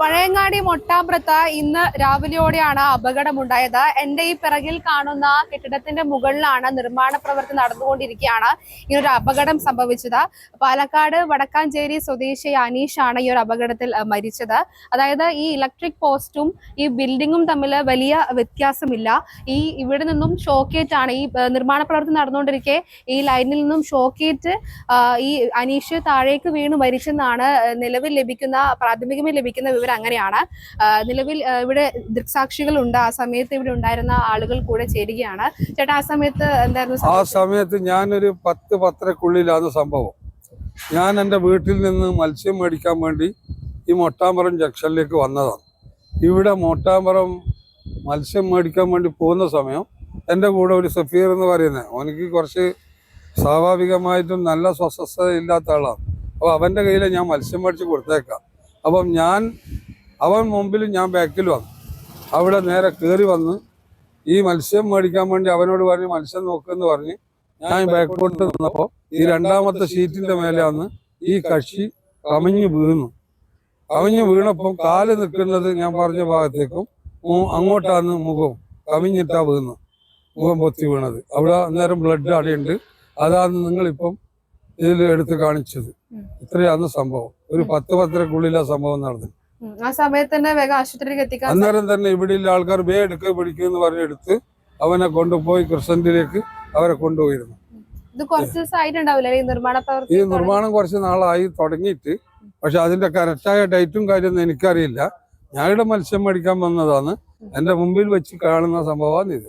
പഴയങ്ങാടി മൊട്ടാമ്പ്രത്ത് ഇന്ന് രാവിലെയോടെയാണ് അപകടമുണ്ടായത്. എന്റെ ഈ പിറകിൽ കാണുന്ന കെട്ടിടത്തിന്റെ മുകളിലാണ് നിർമ്മാണ പ്രവൃത്തി നടന്നുകൊണ്ടിരിക്കുകയാണ് ഈ ഒരു അപകടം സംഭവിച്ചത്. പാലക്കാട് വടക്കാഞ്ചേരി സ്വദേശി അനീഷാണ് ഈ ഒരു അപകടത്തിൽ മരിച്ചത്. അതായത് ഈ ഇലക്ട്രിക് പോസ്റ്റും ഈ ബിൽഡിങ്ങും തമ്മിൽ വലിയ വ്യത്യാസമില്ല. ഈ ഇവിടെ നിന്നും ഷോക്കേറ്റ് ആണ് ഈ നിർമ്മാണ പ്രവൃത്തി നടന്നുകൊണ്ടിരിക്കെ. ഈ ലൈനിൽ നിന്നും ഷോക്കേറ്റ് ഈ അനീഷ് താഴേക്ക് വീണ് മരിച്ചെന്നാണ് നിലവിൽ ലഭിക്കുന്ന പ്രാഥമികമായി ലഭിക്കുന്ന അങ്ങനെയാണ് നിലവിൽ ഇവിടെ ദൃക്സാക്ഷികളുണ്ട്. ആ സമയത്ത് ഇവിടെ ഉണ്ടായിരുന്ന ആളുകൾ കൂടെ ചേരുകയാണ്. ചേട്ടാ ആ സമയത്ത് എന്തായിരുന്നു ആ? സമയത്ത് ഞാനൊരു പത്ത് പത്തരക്കുള്ളിലാണ് സംഭവം. ഞാൻ എന്റെ വീട്ടിൽ നിന്ന് മത്സ്യം മേടിക്കാൻ വേണ്ടി ഈ മൊട്ടാമ്പറം ജംഗ്ഷനിലേക്ക് വന്നതാണ്. ഇവിടെ മൊട്ടാമ്പറം മത്സ്യം മേടിക്കാൻ വേണ്ടി പോകുന്ന സമയം എന്റെ കൂടെ ഒരു സഫീർ എന്ന് പറയുന്നത് അവനിക്ക് കുറച്ച് സ്വാഭാവികമായിട്ടും നല്ല സ്വസ്ഥത ഇല്ലാത്ത ആളാണ്. അപ്പോൾ അവന്റെ കയ്യിൽ ഞാൻ മത്സ്യം മേടിച്ച് കൊടുത്തേക്കാം. അപ്പം ഞാൻ അവൻ മുമ്പിലും ഞാൻ ബാക്കിൽ വന്നു. അവിടെ നേരെ കയറി വന്ന് ഈ മത്സ്യം മേടിക്കാൻ വേണ്ടി അവനോട് പറഞ്ഞ് മത്സ്യം നോക്കുമെന്ന് പറഞ്ഞ് ഞാൻ ബാക്കോട്ട് നിന്നപ്പോൾ ഈ രണ്ടാമത്തെ ഷീറ്റിന്റെ മേലെയാണ് ഈ കക്ഷി കമിഞ്ഞു വീണു. കമിഞ്ഞു വീണപ്പം കാൽ നിൽക്കുന്നത് ഞാൻ പറഞ്ഞ ഭാഗത്തേക്കും അങ്ങോട്ടാണ് മുഖം കമിഞ്ഞിട്ടാ വീണു. മുഖം പൊത്തി വീണത്. അവിടെ അന്നേരം ബ്ലഡ് അടയുണ്ട്. അതാണ് നിങ്ങളിപ്പം ഇതിൽ എടുത്ത് കാണിച്ചത്. ഇത്രയാണ് സംഭവം. ഒരു പത്ത് പത്തരക്കുള്ളിലെ സംഭവം നടന്നു ആ സമയത്ത് തന്നെ വേഗം ആശുപത്രിയിലേക്ക് എത്തിക്കാൻ അന്നേരം തന്നെ ഇവിടെയുള്ള ആൾക്കാർ വേ എടുക്കുക പിടിക്കുമെന്ന് പറഞ്ഞെടുത്ത് അവനെ കൊണ്ടുപോയി ക്രിസന്റിലേക്ക് അവരെ കൊണ്ടുപോയിരുന്നു. ഇത് കുറച്ച് ഈ നിർമ്മാണ ഈ നിർമ്മാണം കുറച്ച് നാളായി തുടങ്ങിയിട്ട്. പക്ഷെ അതിന്റെ കറക്റ്റായ ഡേറ്റും കാര്യമൊന്നും എനിക്കറിയില്ല. ഞാനിവിടെ മത്സ്യം മേടിക്കാൻ വന്നതാണ്. എന്റെ മുമ്പിൽ വെച്ച് കാണുന്ന സംഭവമാണ് ഇത്.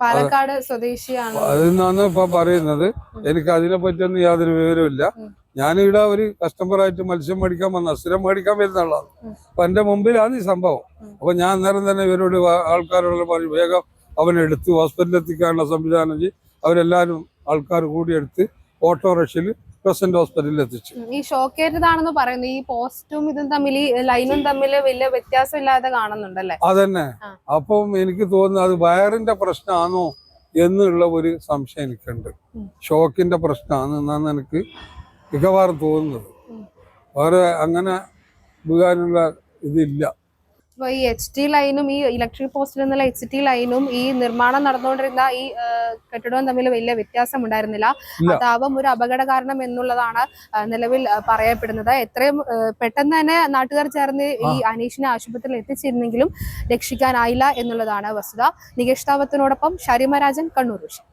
പാലക്കാട് സ്വദേശിയാണ്. അതെന്നാണ് ഇപ്പൊ പറയുന്നത്. എനിക്ക് അതിനെ പറ്റിയൊന്നും യാതൊരു വിവരമില്ല ഉം. ഞാനിവിടെ ഒരു കസ്റ്റമറായിട്ട് മത്സ്യം മേടിക്കാൻ വന്ന സ്ഥിരം മേടിക്കാൻ വരുന്ന ആളാണ്. അപ്പൊ എന്റെ മുമ്പിലാണ് ഈ സംഭവം. അപ്പൊ ഞാൻ നേരം തന്നെ ഇവരോട് ആൾക്കാരോട് പറഞ്ഞു വേഗം അവനെ എടുത്ത് ഹോസ്പിറ്റലിൽ എത്തിക്കാനുള്ള സംവിധാനം ചെയ്ത് അവരെല്ലാവരും ആൾക്കാർ കൂടി എടുത്ത് ഓട്ടോറിക്ഷയിൽ പ്രസന്റ് ഹോസ്പിറ്റലിൽ എത്തിച്ചു. ഈ ഷോക്കേറ്റതാണെന്ന് പറയുന്നു ഈ പോസ്റ്റും ഇതും തമ്മിൽ ലൈനും തമ്മിൽ വലിയ വ്യത്യാസമില്ലാതെ കാണുന്നുണ്ടല്ലേ അതന്നെ. അപ്പം എനിക്ക് തോന്നുന്നു അത് വയറിന്റെ പ്രശ്നമാണോ എന്നുള്ള ഒരു സംശയം എനിക്കുണ്ട്. ഷോക്കിന്റെ പ്രശ്നമാണ് എന്നാണ് എനിക്ക് മിക്കവാറും തോന്നുന്നത്. വേറെ അങ്ങനെ വീഴാനുള്ള ഇതില്ല. അപ്പൊ ഈ എച്ച് ടി ലൈനും ഈ ഇലക്ട്രിക് പോസ്റ്റിൽ നിന്നുള്ള എച്ച് ടി ലൈനും ഈ നിർമ്മാണം നടന്നുകൊണ്ടിരുന്ന ഈ കെട്ടിടവും തമ്മിൽ വലിയ വ്യത്യാസം ഉണ്ടായിരുന്നില്ല. അതാവും ഒരു അപകട കാരണം എന്നുള്ളതാണ് നിലവിൽ പറയപ്പെടുന്നത്. എത്രയും പെട്ടെന്ന് തന്നെ നാട്ടുകാർ ചേർന്ന് ഈ അനീഷിനെ ആശുപത്രിയിൽ എത്തിച്ചിരുന്നെങ്കിലും രക്ഷിക്കാനായില്ല എന്നുള്ളതാണ് വസ്തുത. നികേഷ് താവത്തിനോടൊപ്പം ഷരിമരാജൻ കണ്ണൂർ വിഷൻ